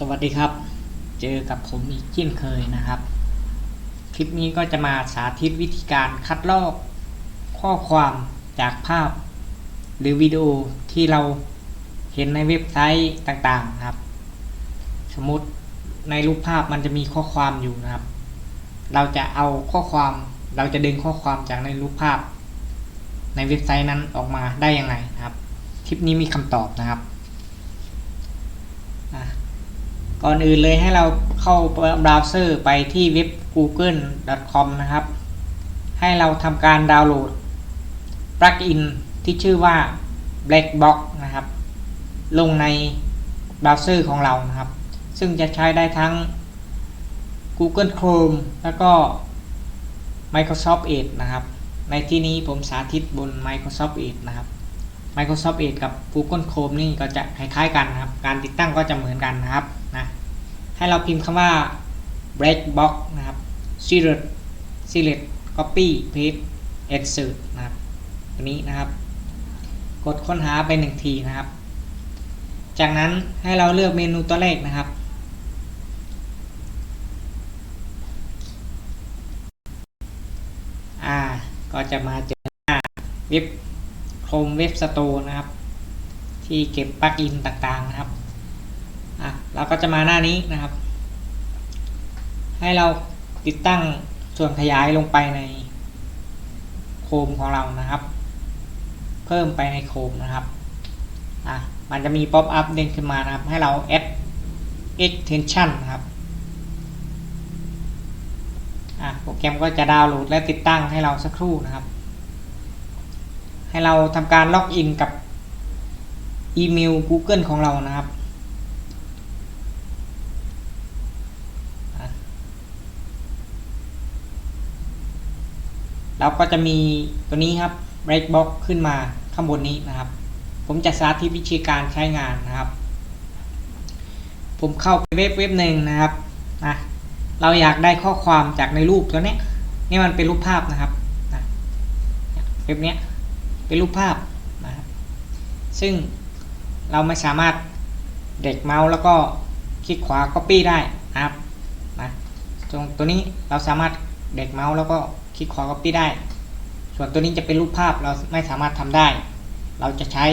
สวัสดีครับ เจอกับผมอีกเช่นเคยนะครับ คลิปนี้ก็จะมาสาธิตวิธีการคัดลอกข้อความจากภาพ หรือวิดีโอที่เราเห็นในเว็บไซต์ต่างๆครับ สมมติในรูปภาพมันจะมีข้อความอยู่นะครับ เราจะเอาข้อความเราจะดึงข้อความจากในรูปภาพ ในเว็บไซต์นั้นออกมาได้ยังไงนะครับ คลิปนี้มีคำตอบนะครับอะ ก่อนอื่นเลยให้เราเข้าเบราว์เซอร์ไปที่เว็บ google.com นะครับ ให้เราทำการดาวน์โหลดปลั๊กอินที่ชื่อว่า Blackbox นะครับ ลงในเบราว์เซอร์ของเรานะครับ ซึ่งจะใช้ได้ทั้ง Google Chrome แล้วก็ Microsoft Edge นะครับ ในที่นี้ผมสาธิตบน Microsoft Edge นะครับ Microsoft Edge กับ Google Chrome นี่ก็จะคล้ายๆกันนะครับ การติดตั้งก็จะเหมือนกันนะครับ ให้เราพิมพ์คำว่า breakbox นะครับ select select copy paste insert นะครับตัวนี้นะครับ กดค้นหาไปหนึ่งทีนะครับ จากนั้นให้เราเลือกเมนูตัวเลขนะครับ อ่า ก็จะมาเจอหน้าเว็บ Chrome Web Store นะครับ ที่เก็บปลั๊กอินต่างๆนะครับ อะเราก็จะมาหน้านี้นะครับ ให้เราติดตั้งส่วนขยายลงไปในโคมของเรานะครับ เพิ่มไปในโคมนะครับอะมันจะมีป๊อปอัพเด้งขึ้นมานะครับ ให้เรา add extension นะครับอะโปรแกรมก็จะดาวน์โหลดและติดตั้งให้เราสักครู่นะครับ ให้เราทำการล็อกอินกับอีเมล Google ของเรานะครับ แล้วก็จะมีตัวนี้ครับ Breakbox ขึ้นมาข้างบนนี้นะครับ ผมจะสาธิตวิธีการใช้งานนะครับ ผมเข้าไปเว็บเว็บหนึ่งนะครับนะเราอยากได้ข้อความจากในรูปตัวนี้นี่มันเป็นรูปภาพนะครับนะเว็บนี้เป็นรูปภาพนะครับซึ่งเราไม่สามารถเด็กเมาส์แล้วก็คลิกขวา Copy ได้นะครับนะตรงตัวนี้เราสามารถเด็กเมาส์แล้วก็ คลิกขวา Copy ได้ ส่วนตัวนี้จะเป็นรูปภาพเราไม่สามารถทำได้ เราจะใช้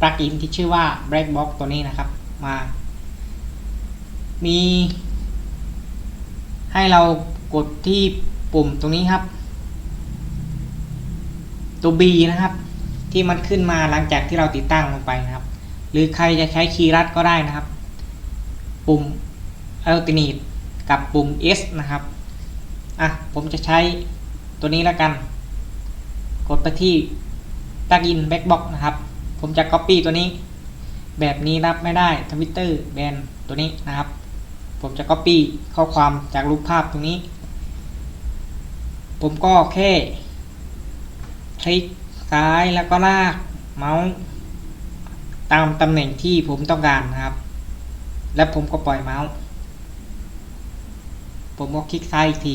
ปลั๊กอินที่ชื่อว่า Blackbox ตัวนี้นะครับมา มี ให้เรากดที่ปุ่มตรงนี้ครับ ตัว B นะครับ ที่มันขึ้นมาหลังจากที่เราติดตั้งลงไปนะครับ หรือใครจะใช้คีย์รัดก็ได้นะครับ ปุ่ม alternate กับปุ่ม S นะครับ อะ ผมจะใช้ ตัวนี้แล้วกัน กดไปที่ plugin backbox นะครับ ผมจะ copy ตัวนี้ แบบนี้รับไม่ได้ Twitter แบนตัวนี้นะครับ ผมจะ copy ข้อความจากรูปภาพตรงนี้ ผมก็แค่คลิกซ้ายแล้วก็ลากเมาส์ตามตำแหน่งที่ผมต้องการนะครับ และผมก็ปล่อยเมาส์ ผมก็คลิกซ้ายอีกที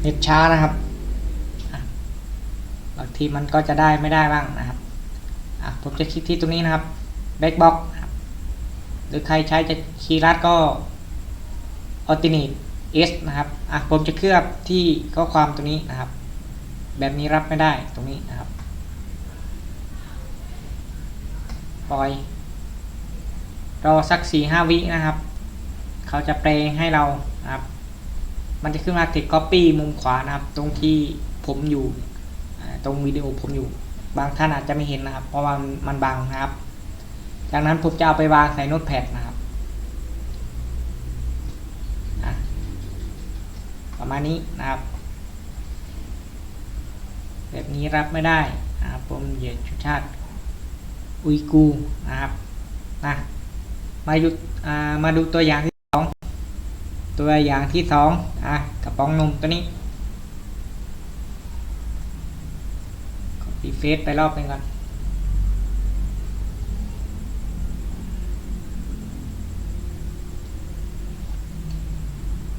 เน็ตช้านะครับบางทีมันก็จะได้ไม่ได้บ้างนะครับอะผมจะคลิกที่ตรงนี้นะครับ backbox ครับหรือใครใช้จะคีย์ลัดก็ alternate s นะครับอะผมจะเคลือบที่ข้อความตรงนี้นะครับ แบบนี้รับไม่ได้ตรงนี้นะครับปล่อยรอสักสี่ห้าวินะครับ เขาจะแปลให้เรานะครับ มันจะขึ้นมาติด Copy มุมขวานะครับ ตรงที่ผมอยู่ตรงวิดีโอผมอยู่ บางท่านอาจจะไม่เห็นนะครับ เพราะว่ามันบังนะครับ จากนั้นผมจะเอาไปวางใส่โน้ตแพดนะครับประมาณนี้นะครับ แบบนี้รับไม่ได้นะครับผมเหยียดชุดชาติอุยกูนะครับนะมาดูอ่ามาดูตัวอย่างที่สอง ตัวอย่างที่สองอะกระป๋องนมตัวนี้รีเฟซไปรอบหนึงก่อน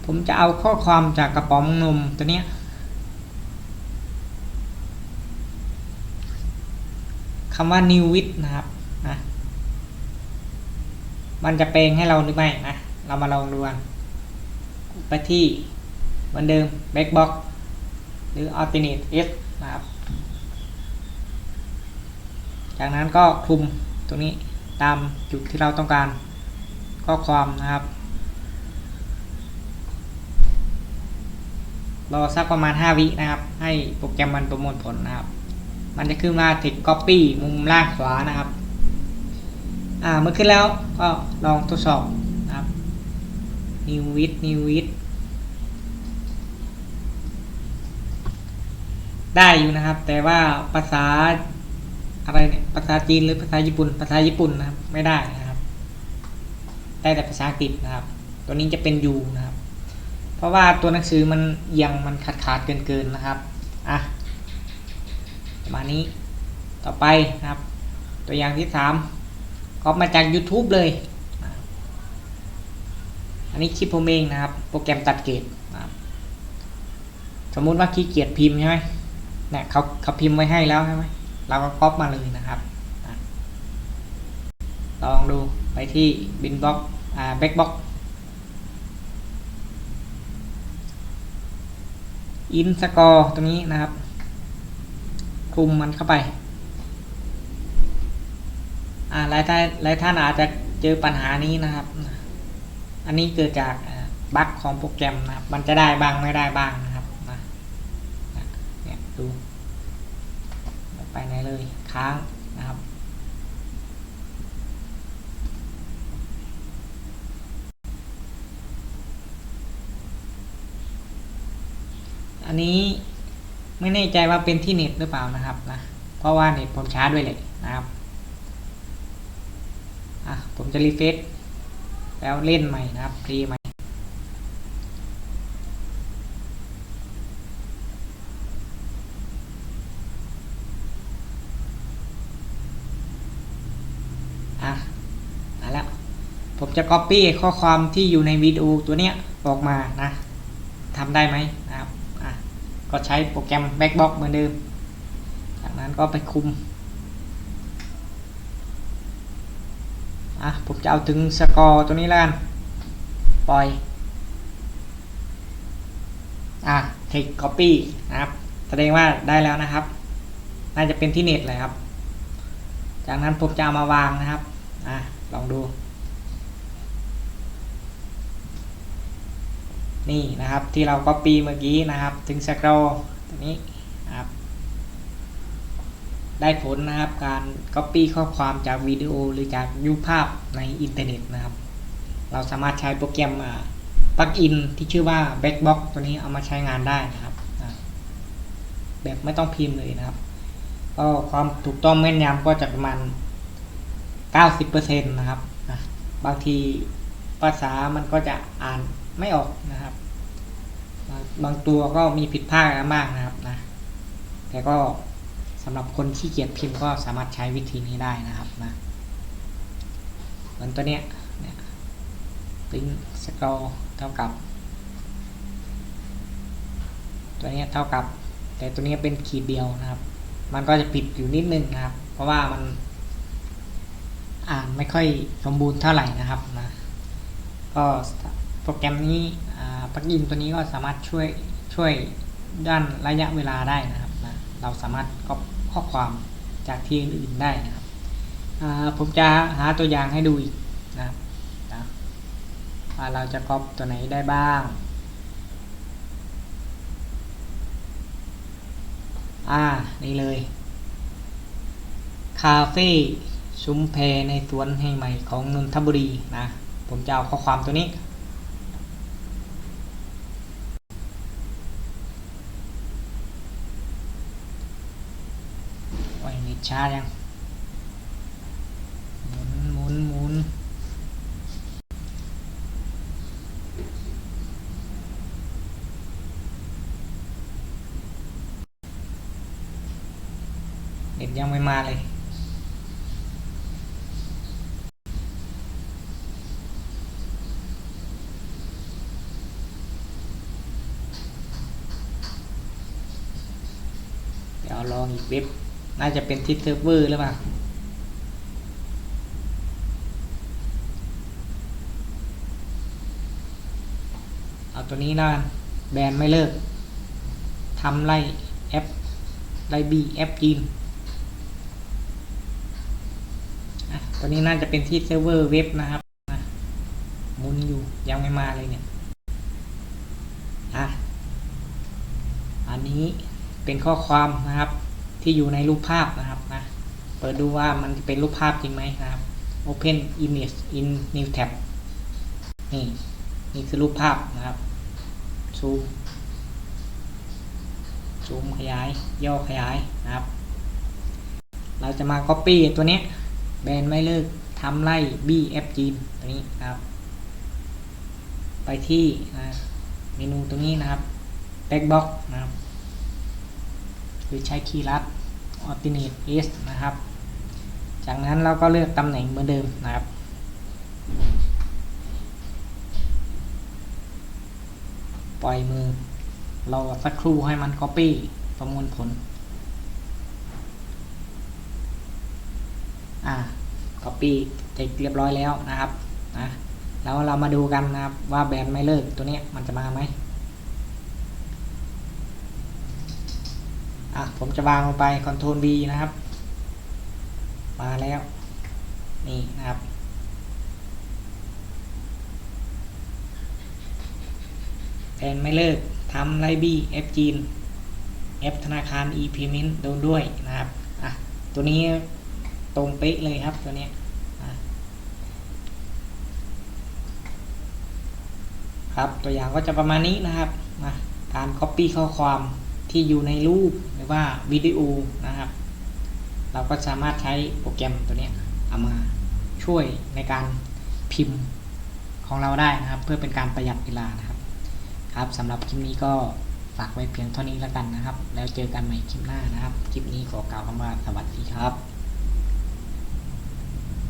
ผมจะเอาข้อความจากกระป๋องนมตัวนี้คำว่า new with นะครับนะมันจะแปลงให้เราหรือไม่นะ เรามาลองดูกัน ไปที่เหมือนเดิม backbox หรือ alternate s นะครับ จากนั้นก็คลุมตรงนี้ตามจุดที่เราต้องการข้อความนะครับ รอสักประมาณ 5 วินะครับ ให้โปรแกรมมันประมวลผลนะครับ มันจะขึ้นมา tick copy มุมล่างขวานะครับ อ่า เมื่อขึ้นแล้วก็ลองทดสอบ นะครับ new with new with ได้อยู่นะครับ แต่ว่าภาษาอะไรเนี่ยภาษาจีนหรือภาษาญี่ปุ่น ภาษาญี่ปุ่นนะครับ ไม่ได้นะครับ ได้แต่ภาษาอังกฤษนะครับ ตัวนี้จะเป็น U นะครับ เพราะว่าตัวหนังสือมันเอียงมันขาดขาดเกินเกินๆนะครับอะประมาณนี้ต่อไปนะครับ ตัวอย่างที่สามก็มาจาก YouTube เลย อันนี้คลิปผมเองนะครับ โปรแกรมตัดเกรดนะสมมุติว่าขี้เกียจพิมพ์ใช่ไหมเนี่ยเขาเขาพิมพ์ไว้ให้แล้วใช่ไหมเราก็ก๊อปมาเลยนะครับอะลองดูไปที่บินบ็อกอ่าแบ็กบ็อกอินสกอร์ตรงนี้นะครับคลุมมันเข้าไปอ่าหลายท่านหลายท่านอาจจะเจอปัญหานี้นะครับ อันนี้เกิดจากบั๊กของโปรแกรมนะครับ มันจะได้บ้างไม่ได้บ้างนะครับนะเนี่ยดูไปไหนเลยค้างนะครับ อันนี้ไม่แน่ใจว่าเป็นที่เน็ตหรือเปล่านะครับนะ เพราะว่าเน็ตผมช้าด้วยเลยนะครับ อะผมจะรีเฟซ แล้วเล่นใหม่นะครับพรีใหม่อะมาแล้ว ผมจะ Copy ข้อความที่อยู่ในวิดีโอตัวเนี้ยออกมานะทำได้ไหมนะครับ อะ ก็ใช้โปรแกรม Backbox เหมือนเดิม จากนั้นก็ไปคุม อะ ผมจะเอาถึงสกอร์ตัวนี้แล้วกันปล่อย อะ take copy นะครับ แสดงว่าได้แล้วนะครับ น่าจะเป็นที่เน็ตเลยครับ จากนั้นผมจะเอามาวางนะครับ อะ ลองดู นี่นะครับที่เรา copy เมื่อกี้นะครับ ถึงสกอร์ตัวนี้นะครับ ได้ผลนะครับการ Copy ข้อความจากวิดีโอหรือจากยูภาพในอินเทอร์เน็ตนะครับ เราสามารถใช้โปรแกรมปลั๊กอินที่ชื่อว่า Backbox ตัวนี้เอามาใช้งานได้นะครับอะแบบไม่ต้องพิมพ์เลยนะครับ ก็ความถูกต้องแม่นยำก็จะประมาณ 90%นะครับอะบางทีภาษามันก็จะอ่านไม่ออกนะครับ บางตัวก็มีผิดพลาดกันบ้างนะครับนะแต่ก็ สำหรับคนขี้เกียจพิมพ์ก็สามารถใช้วิธีนี้ได้นะครับนะเหมือนตัวเนี้ยเนี่ยปริ้นสกอร์เท่ากับ ตัวเนี้ยเท่ากับ แต่ตัวเนี้ยเป็นขีดเดียวนะครับ มันก็จะผิดอยู่นิดนึงนะครับ เพราะว่ามันอ่านไม่ค่อยสมบูรณ์เท่าไหร่นะครับนะก็โปรแกรมนี้ปลั๊กอินตัวนี้ก็สามารถช่วยช่วยด้านระยะเวลาได้นะ เราสามารถก๊อปข้อความจากที่อื่นๆได้นะครับผมจะหาตัวอย่างให้ดูอีกนะครับนะว่าเราจะก๊อปตัวไหนได้บ้างอ่านี่เลย คาเฟ่ซุ้มแพในสวนแห่งใหม่ของนนทบุรีนะ ผมจะเอาข้อความตัวนี้ โอ้ยนิด ช้ายังหมุนหมุนหมุนเน็ตยังไม่มาเลยเดี๋ยวลองอีกเว็บ น่าจะเป็นทิศเซิร์ฟเวอร์หรือเปล่าเอาตัวนี้นะแบนไม่เลิกทำไล่แอปไล่บีแอปจีนตัวนี้น่าจะเป็นที่เซิร์ฟเวอร์เว็บนะครับมุนอยู่ยังไม่มาเลยเนี่ยอะอันนี้เป็นข้อความนะครับ ที่อยู่ในรูปภาพนะครับนะเปิดดูว่ามันเป็นรูปภาพจริงไหมนะครับ Open Image in New Tab นี่นี่คือรูปภาพนะครับซูมซูมขยาย ย่อขยายนะครับ เราจะมา Copy ตัวนี้แบนไม่เลิกทำไล่ BF จีนตัวนี้นะครับ ไปที่นะเมนูตรงนี้นะครับ Backbox นะครับ หรือใช้คีย์ลัด Alternate S นะครับ จากนั้นเราก็เลือกตำแหน่งเหมือนเดิมนะครับ ปล่อยมือรอสักครู่ให้มัน Copy ประมวลผล อ่า Copy เสร็จเรียบร้อยแล้วนะครับนะแล้วเรามาดูกันนะครับว่าแบนไม่เลิกตัวนี้มันจะมาไหมอะ ผมจะวางลงไป Ctrl V นะครับ มาแล้ว นี่นะครับแทนไม่เลิกทำไลบี้แอปจีนแอปธนาคาร e-payment โดนด้วยนะครับ อะ ตัวนี้ตรงเป๊ะเลยครับตัวนี้ครับตัวอย่างก็จะประมาณนี้นะครับมาการ Copy ข้อความที่อยู่ในรูป ว่าวิดีโอนะครับ เราก็สามารถใช้โปรแกรมตัวนี้เอามาช่วยในการพิมพ์ของเราได้นะครับ เพื่อเป็นการประหยัดเวลานะครับ ครับสำหรับคลิปนี้ก็ฝากไว้เพียงเท่านี้แล้วกันนะครับ แล้วเจอกันใหม่คลิปหน้านะครับ คลิปนี้ขอกล่าวคำว่าสวัสดีครับ